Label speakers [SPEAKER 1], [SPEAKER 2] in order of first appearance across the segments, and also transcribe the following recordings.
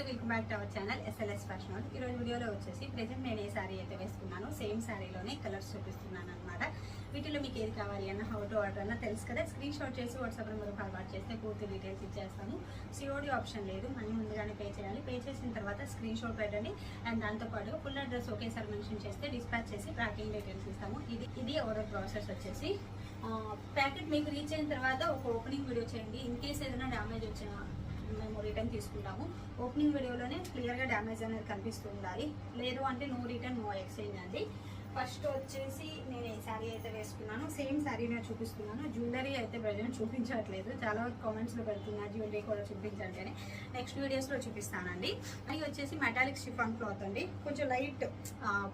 [SPEAKER 1] నమస్తే welcome back to our channel SLS fashion ఈ ఈరోజు వీడియోలో వచ్చేసి ప్రెజెంట్ నేను ఏ శారీ అయితే వేసుకున్నాను సేమ్ శారీలోనే కలర్స్ చూపిస్తున్నాను అనమాట వీటిలో మీకు ఏది కావాలి అన్న హౌ టు ఆర్డర్ అన్న తెలుసు కదా? స్క్రీన్ షాట్ చేసి వాట్సాప్ నెంబర్ ఫార్వర్డ్ చేస్తే పూర్తి డీటెయిల్స్ ఇచ్చేస్తాము సిఓడి ఆప్షన్ లేదు మనీ ముందుగానే పే చేయాలి. పే చేసిన తర్వాత స్క్రీన్ షాట్ పెట్టండి. అండ్ దాంతోపాటు ఫుల్ అడ్రస్ ఒకేసారి మెన్షన్ చేస్తే డిస్పాచ్ చేసి ట్రాకింగ్ డీటెయిల్స్ ఇస్తాము. ఇది ఇది ఆర్డర్ ప్రాసెస్ వచ్చేసి. ప్యాకెట్ మీకు రీచ్ అయిన తర్వాత ఒక ఓపెనింగ్ వీడియో చేయండి. ఇన్ కేస్ ఏదైనా డ్యామేజ్ వచ్చినా మేము రిటర్న్ తీసుకుంటాము. ఓపెనింగ్ వీడియోలోనే క్లియర్గా డ్యామేజ్ అనేది కనిపిస్తూ ఉండాలి. లేదు అంటే నో రిటర్న్ నో ఎక్స్చేంజ్ అండి. ఫస్ట్ వచ్చేసి నేను ఈ శారీ అయితే వేసుకున్నాను. సేమ్ శారీ నేను చూపిస్తున్నాను. జ్యువెలరీ అయితే ప్రజెంట్ చూపించట్లేదు. చాలా వరకు కామెంట్స్లో పెడుతున్నా జ్యువెలరీ కూడా చూపించండి అని నెక్స్ట్ వీడియోస్లో చూపిస్తానండి. అది వచ్చేసి మెటాలిక్ షిఫాన్ క్లాత్ అండి. కొంచెం లైట్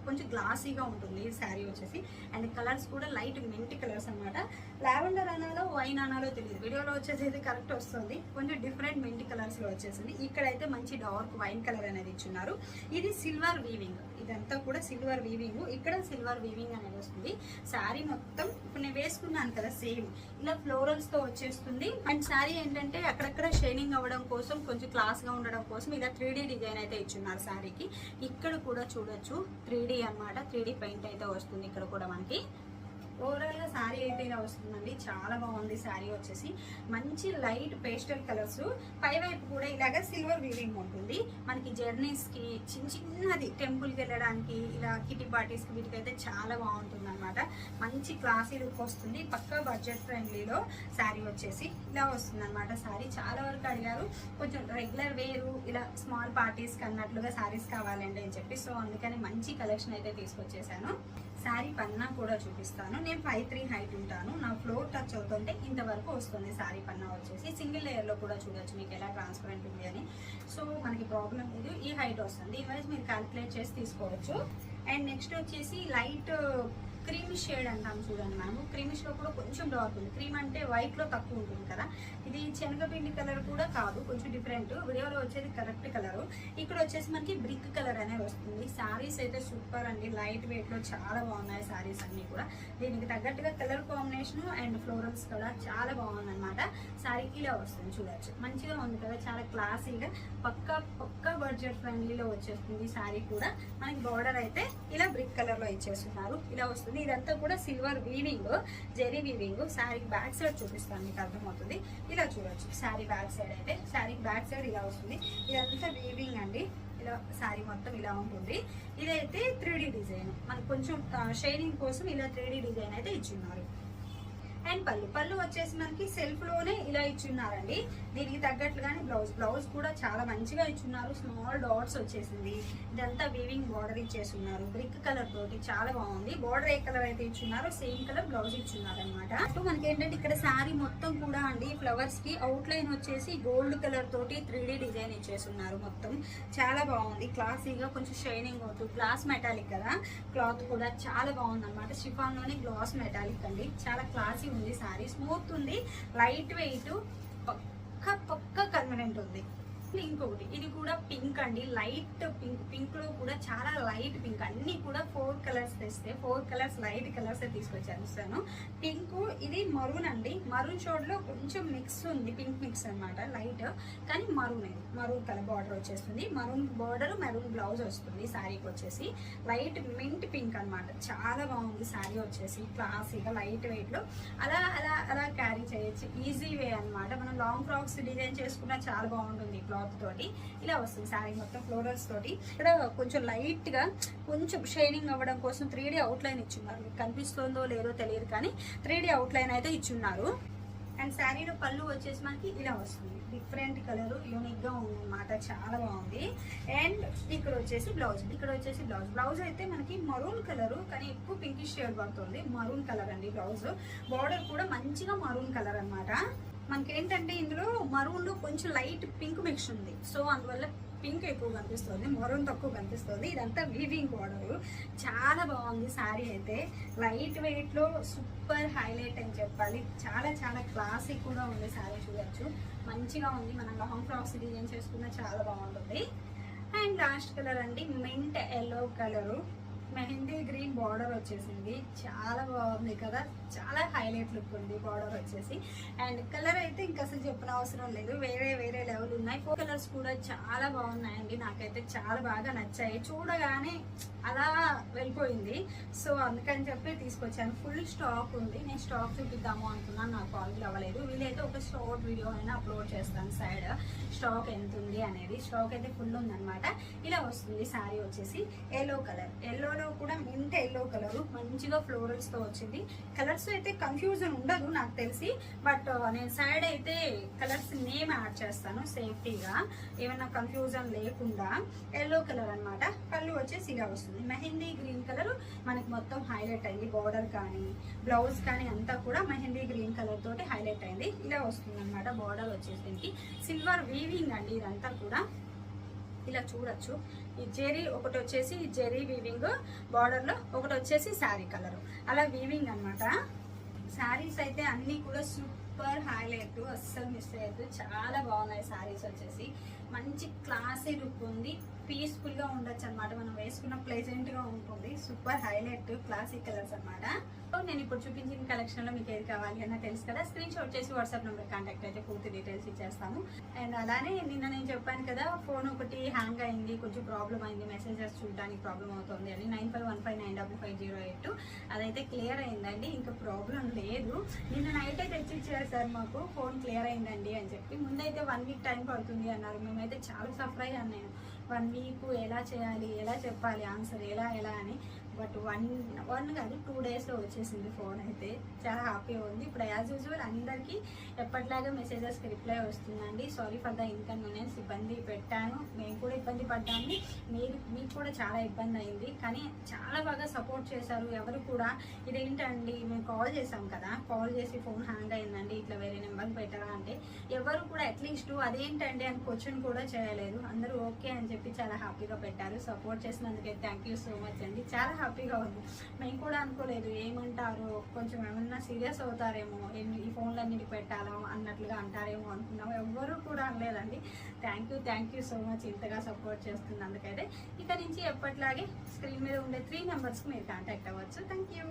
[SPEAKER 1] కొంచెం గ్లాసీగా ఉంటుంది శారీ వచ్చేసి. అండ్ కలర్స్ కూడా లైట్ మింట్ కలర్స్ అన్నమాట. లావెండర్ అనాలో వైన్ అనాలో తెలియదు వీడియోలో వచ్చేసి అయితే కరెక్ట్ వస్తుంది. కొంచెం డిఫరెంట్ మింట్ కలర్స్లో వచ్చేసింది. ఇక్కడైతే మంచి డార్క్ వైన్ కలర్ అనేది ఇచ్చున్నారు. ఇది సిల్వర్ వీవింగ్ ఇదంతా కూడా సిల్వర్ వీవింగ్ ఇక్కడ సిల్వర్ వీవింగ్ అనేది వస్తుంది. శారీ మొత్తం ఇప్పుడు నేను వేసుకున్నాను కదా సేమ్ ఇలా ఫ్లోరల్స్తో వచ్చేస్తుంది. అండ్ శారీ ఏంటంటే అక్కడక్కడ షైనింగ్ అవ్వడం కోసం కొంచెం క్లాస్గా ఉండడం కోసం ఇలా త్రీ డిజైన్ అయితే ఇచ్చున్నారు శారీకి ఇక్కడ కూడా చూడొచ్చు త్రీ డి అనమాట త్రీ పెయింట్ అయితే వస్తుంది ఇక్కడ కూడా మనకి. ఓవరాల్ శారీ అయితే ఇలా వస్తుందండి. చాలా బాగుంది శారీ వచ్చేసి. మంచి లైట్ పేస్టల్ కలర్స్. పై వైపు కూడా ఇలాగ సిల్వర్ వీవింగ్ ఉంటుంది. మనకి జర్నీస్కి చిన్న చిన్నది టెంపుల్కి వెళ్ళడానికి ఇలా కిటీ పార్టీస్కి వీటికైతే చాలా బాగుంటుంది అనమాట మంచి క్లాసీ లుక్ వస్తుంది. పక్కా బడ్జెట్ ఫ్రెండ్లీలో శారీ వచ్చేసి ఇలా వస్తుంది అనమాట శారీ చాలా వరకు అడిగారు. కొంచెం రెగ్యులర్ వేరు ఇలా స్మాల్ పార్టీస్కి అన్నట్లుగా శారీస్ కావాలండి అని చెప్పి. సో అందుకని మంచి కలెక్షన్ అయితే తీసుకొచ్చేసాను. శారీ పన్నా కూడా చూపిస్తాను. నేను ఫైవ్ త్రీ హైట్ ఉంటాను. నా ఫ్లోర్ టచ్ అవుతుంటే ఇంతవరకు వస్తుంది. శారీ పన్నా వచ్చేసి సింగిల్ లేయర్లో కూడా చూడొచ్చు మీకు ఎలా ట్రాన్స్పరెంట్ ఉంది అని. సో మనకి ప్రాబ్లం లేదు. ఈ హైట్ వస్తుంది. ఈ వైజ్ మీరు క్యాలిక్యులేట్ చేసి తీసుకోవచ్చు. అండ్ నెక్స్ట్ వచ్చేసి లైట్ క్రీమ్ షేడ్ అంటాం చూడండి మనము క్రీమిష్లో కూడా కొంచెం డార్క్ ఉంది. క్రీమ్ అంటే వైట్లో తక్కువ ఉంటుంది కదా. ఇది శనగపిండి కలర్ కూడా కాదు కొంచెం డిఫరెంట్ వీడియోలో వచ్చేది కరెక్ట్ కలర్ ఇక్కడ వచ్చేసి మనకి బ్రిక్ కలర్ అనేది వస్తుంది. సారీస్ అయితే సూపర్ అండి. లైట్ వెయిట్లో చాలా బాగున్నాయి సారీస్ అన్ని కూడా. దీనికి తగ్గట్టుగా కలర్ కాంబినేషన్ అండ్ ఫ్లోరల్స్ కూడా చాలా బాగుంది అనమాట ఇలా వస్తుంది చూడొచ్చు. మంచిగా ఉంది కదా చాలా క్లాసీగా పక్కా పక్కా బడ్జెట్ ఫ్రెండ్లీలో వచ్చేస్తుంది సారీ కూడా. మనకి బార్డర్ అయితే ఇలా బ్రిక్ కలర్లో ఇచ్చేస్తున్నారు. ఇలా వస్తుంది. ఇదంతా కూడా సిల్వర్ వీవింగ్ జెరీ వీవింగ్ శారీకి బ్యాక్ సైడ్ చూపిస్తాను మీకు అర్థమవుతుంది. ఇలా చూడొచ్చు. శారీ బ్యాక్ సైడ్ అయితే శారీకి బ్యాక్ సైడ్ ఇలా వస్తుంది. ఇదంతా వీవింగ్ అండి. ఇలా శారీ మొత్తం ఇలా ఉంటుంది. ఇదైతే త్రీ డిజైన్ మనకు కొంచెం షైనింగ్ కోసం ఇలా త్రీ డిజైన్ అయితే ఇచ్చిన్నారు. అండ్ పళ్ళు. పళ్ళు వచ్చేసి మనకి సెల్ఫ్లోనే ఇలా ఇచ్చున్నారండి. దీనికి తగ్గట్లుగానే బ్లౌజ్ బ్లౌజ్ కూడా చాలా మంచిగా ఇచ్చున్నారు. స్మాల్ డాట్స్ వచ్చేసింది. ఇదంతా వీవింగ్ బార్డర్ ఇచ్చేసున్నారు బ్రిక్ కలర్ తోటి చాలా బాగుంది. బార్డర్ ఏ కలర్ అయితే ఇచ్చున్నారో సేమ్ కలర్ బ్లౌజ్ ఇచ్చున్నారు అనమాట మనకి ఏంటంటే ఇక్కడ శారీ మొత్తం కూడా అండి ఫ్లవర్స్కి అవుట్ లైన్ వచ్చేసి గోల్డ్ కలర్ తోటి త్రీ డిజైన్ ఇచ్చేసున్నారు మొత్తం. చాలా బాగుంది. క్లాసీగా కొంచెం షైనింగ్ అవుతుంది గ్లాస్ మెటాలిక్ కదా. క్లాత్ కూడా చాలా బాగుంది అనమాట షిఫాన్లోనే గ్లాస్ మెటాలిక్ అండి. చాలా క్లాసీ ఉంది సారీ స్మూత్ ఉంది లైట్ వెయిట్ పక్క పక్క కన్వీనెంట్ ఉంది ఇంకొకటి ఇది కూడా పింక్ అండి. లైట్ పింక్ పింక్లో కూడా చాలా లైట్ పింక్. అన్ని కూడా ఫోర్ కలర్స్ తెస్తే ఫోర్ కలర్స్ లైట్ కలర్స్ తీసుకొచ్చాను ఇస్తాను పింక్ ఇది మరూన్ అండి. మరూన్ షోడ్లో కొంచెం మిక్స్ ఉంది పింక్ మిక్స్ అన్నమాట లైట్. కానీ మరూన్ ఇది మరూన్ కలర్ బార్డర్ వచ్చేస్తుంది. మరూన్ బార్డర్ మెరూన్ బ్లౌజ్ వస్తుంది శారీకి వచ్చేసి. లైట్ మింట్ పింక్ అన్నమాట. చాలా బాగుంది శారీ వచ్చేసి క్లాసీగా లైట్ వెయిట్లో అలా అలా అలా ఈజీ అన్నమాట. మనం లాంగ్ ఫ్రాక్స్ డిజైన్ చేసుకున్నా చాలా బాగుంటుంది క్లాత్ తోటి. ఇలా వస్తుంది శారీ మొత్తం ఫ్లోరల్స్ తోటి. ఇక్కడ కొంచెం లైట్గా కొంచెం షైనింగ్ అవ్వడం కోసం త్రీ డీ అవుట్ లైన్ ఇచ్చున్నారు. మీకు కనిపిస్తుందో లేదో తెలియదు కానీ త్రీ డీ అవుట్ లైన్ అయితే ఇచ్చున్నారు. అండ్ శారీలో పళ్ళు వచ్చేసి మనకి ఇలా వస్తుంది. డిఫరెంట్ కలర్ యూనిక్గా ఉంది చాలా బాగుంది. అండ్ ఇక్కడ వచ్చేసి బ్లౌజ్ ఇక్కడ వచ్చేసి బ్లౌజ్ బ్లౌజ్ అయితే మనకి మరూన్ కలర్ కానీ ఎక్కువ పింకిష్ షేడ్ పడుతుంది. మరూన్ కలర్ అండి బ్లౌజ్ బార్డర్ కూడా మంచిగా మరూన్ కలర్ అన్నమాట. మనకేంటంటే ఇందులో మరూన్లో కొంచెం లైట్ పింక్ మిక్స్ ఉంది. సో అందువల్ల పింక్ ఎక్కువ కనిపిస్తుంది మరూన్ తక్కువ కనిపిస్తుంది. ఇదంతా వీవింగ్ బార్డర్ చాలా బాగుంది శారీ అయితే. లైట్ వెయిట్లో సూపర్ హైలైట్ అని చెప్పాలి. చాలా చాలా క్లాసిక్ కూడా ఉంది శారీ చూడొచ్చు. మంచిగా ఉంది. మనం లాంగ్ ఫ్రాక్స్ డిజైన్ చేసుకున్న చాలా బాగుంటుంది. అండ్ లాస్ట్ కలర్ అండి mint yellow colour. Mehndi green border వచ్చేసింది. చాలా బాగుంది కదా. చాలా హైలైట్ లుక్ ఉంది బార్డర్ వచ్చేసి. అండ్ కలర్ అయితే ఇంకా అసలు చెప్పిన అవసరం లేదు. వేరే వేరే లెవెల్ ఉన్నాయి. ఫోర్ కలర్స్ కూడా చాలా బాగున్నాయండి. నాకైతే చాలా బాగా నచ్చాయి. చూడగానే అలా వెళ్ళిపోయింది సో అందుకని చెప్పి తీసుకొచ్చాను. ఫుల్ స్టాక్ ఉంది. నేను స్టాక్ చూపిద్దాము అనుకున్నాను. నాకు కాల్ అవ్వలేదు. వీలైతే ఒక షార్ట్ వీడియో అయినా అప్లోడ్ చేస్తాను సైడ్ స్టాక్ ఎంత ఉంది అనేది. స్టాక్ అయితే ఫుల్ ఉందనమాట ఇలా వస్తుంది. శారీ వచ్చేసి ఎల్లో కలర్ ఎల్లోలో కూడా మింట్ ఎల్లో కలర్ మంచిగా ఫ్లోరల్స్తో వచ్చింది. కలర్స్ అయితే కన్ఫ్యూజన్ ఉండదు నాకు తెలిసి. బట్ uh, నేను సైడ్ అయితే కలర్స్ నేమ్ యాడ్ చేస్తాను సేఫ్టీగా ఏమైనా కన్ఫ్యూజన్ లేకుండా. ఎల్లో కలర్ అన్నమాట. కళ్ళు వచ్చేసి ఇలా వస్తుంది. మెహందీ గ్రీన్ కలర్ మనకి మొత్తం హైలైట్ అయింది బార్డర్ కానీ బ్లౌజ్ కానీ అంతా కూడా మెహందీ గ్రీన్ కలర్ తోటి హైలైట్ అయింది. ఇలా వస్తుంది అనమాట బార్డర్ వచ్చేసరికి సిల్వర్ వీవింగ్ అండి ఇదంతా కూడా. ఇలా చూడొచ్చు. ఈ జెరీ ఒకటి వచ్చేసి జెరీ వీవింగ్ బార్డర్లో ఒకటి వచ్చేసి శారీ కలర్ అలా వీవింగ్ అన్నమాట. శారీస్ అయితే అన్నీ కూడా సూపర్ హైలైట్ అస్సలు మిస్ అయ్యద్దు చాలా బాగున్నాయి శారీస్ వచ్చేసి. మంచి క్లాసీ లుక్ ఉంది. పీస్ఫుల్గా ఉండొచ్చు అనమాట మనం వేసుకున్న ప్లెజెంట్గా ఉంటుంది. సూపర్ హైలైట్ క్లాసిక్ కలర్స్ అనమాట సో నేను ఇప్పుడు చూపించిన కలెక్షన్లో మీకు ఏది కావాలి అన్న తెలుసు కదా? స్క్రీన్ షాట్ చేసి వాట్సాప్ నెంబర్ కాంటాక్ట్ అయితే పూర్తి డీటెయిల్స్ ఇచ్చేస్తాము అండ్ అలానే నిన్న నేను చెప్పాను కదా ఫోన్ ఒకటి హ్యాంగ్ అయింది. కొంచెం ప్రాబ్లం అయింది. మెసేజెస్ చూడడానికి ప్రాబ్లం అవుతుంది అని. Nine five one five nine double five zero eight. అదైతే క్లియర్ అయిందండి. ఇంకా ప్రాబ్లం లేదు. నిన్న నైట్ అయితే తెచ్చి ఇచ్చారు సార్ మాకు. ఫోన్ క్లియర్ అయిందండి అని చెప్పి. ముందైతే వన్ వీక్ టైం పడుతుంది అన్నారు. నేనైతే చాలా సఫర్ అయ్యాను నేను. వన్ వీక్ ఎలా చేయాలి? ఎలా చెప్పాలి? ఆన్సర్ ఎలా? ఎలా? అని బట్ వన్ వన్ కాదు టూ డేస్లో వచ్చేసింది ఫోన్ అయితే. చాలా హ్యాపీగా ఉంది. ఇప్పుడు యాజ్ యూజువల్ అందరికీ ఎప్పటిలాగా మెసేజెస్కి రిప్లై వస్తుందండి. సారీ ఫర్ ద ఇన్కన్వీనియన్స్ ఇబ్బంది పెట్టాను. మేము కూడా ఇబ్బంది పడ్డాము. మీరు మీకు కూడా చాలా ఇబ్బంది అయింది. కానీ చాలా బాగా సపోర్ట్ చేశారు ఎవరు కూడా. ఇదేంటండి? మేము కాల్ చేసాం కదా. కాల్ చేసి ఫోన్ హ్యాంగ్ అయిందండి. ఇట్లా వేరే నెంబర్ పెట్టరా అంటే ఎవరు కూడా అట్లీస్ట్ అదేంటండి అని క్వశ్చన్ కూడా చేయలేదు. అందరూ ఓకే అని చెప్పి చాలా హ్యాపీగా పెట్టారు. సపోర్ట్ చేసినందుకే థ్యాంక్ యూ సో మచ్ అండి. చాలా హ్యాపీగా ఉంది మేము కూడా అనుకోలేదు ఏమంటారో కొంచెం ఏమన్నా సీరియస్ అవుతారేమో ఈ ఫోన్లు అన్నిటికి పెట్టాలా అన్నట్లుగా అంటారేమో అనుకున్నాము ఎవ్వరూ కూడా అనలేదండి. Thank you thank you so much ఇంతగా సపోర్ట్ చేస్తున్నందుకైతే. ఇక నుంచి ఎప్పట్లాగే స్క్రీన్ మీద ఉండే త్రీ నెంబర్స్కి మీరు కాంటాక్ట్ అవ్వచ్చు. Thank you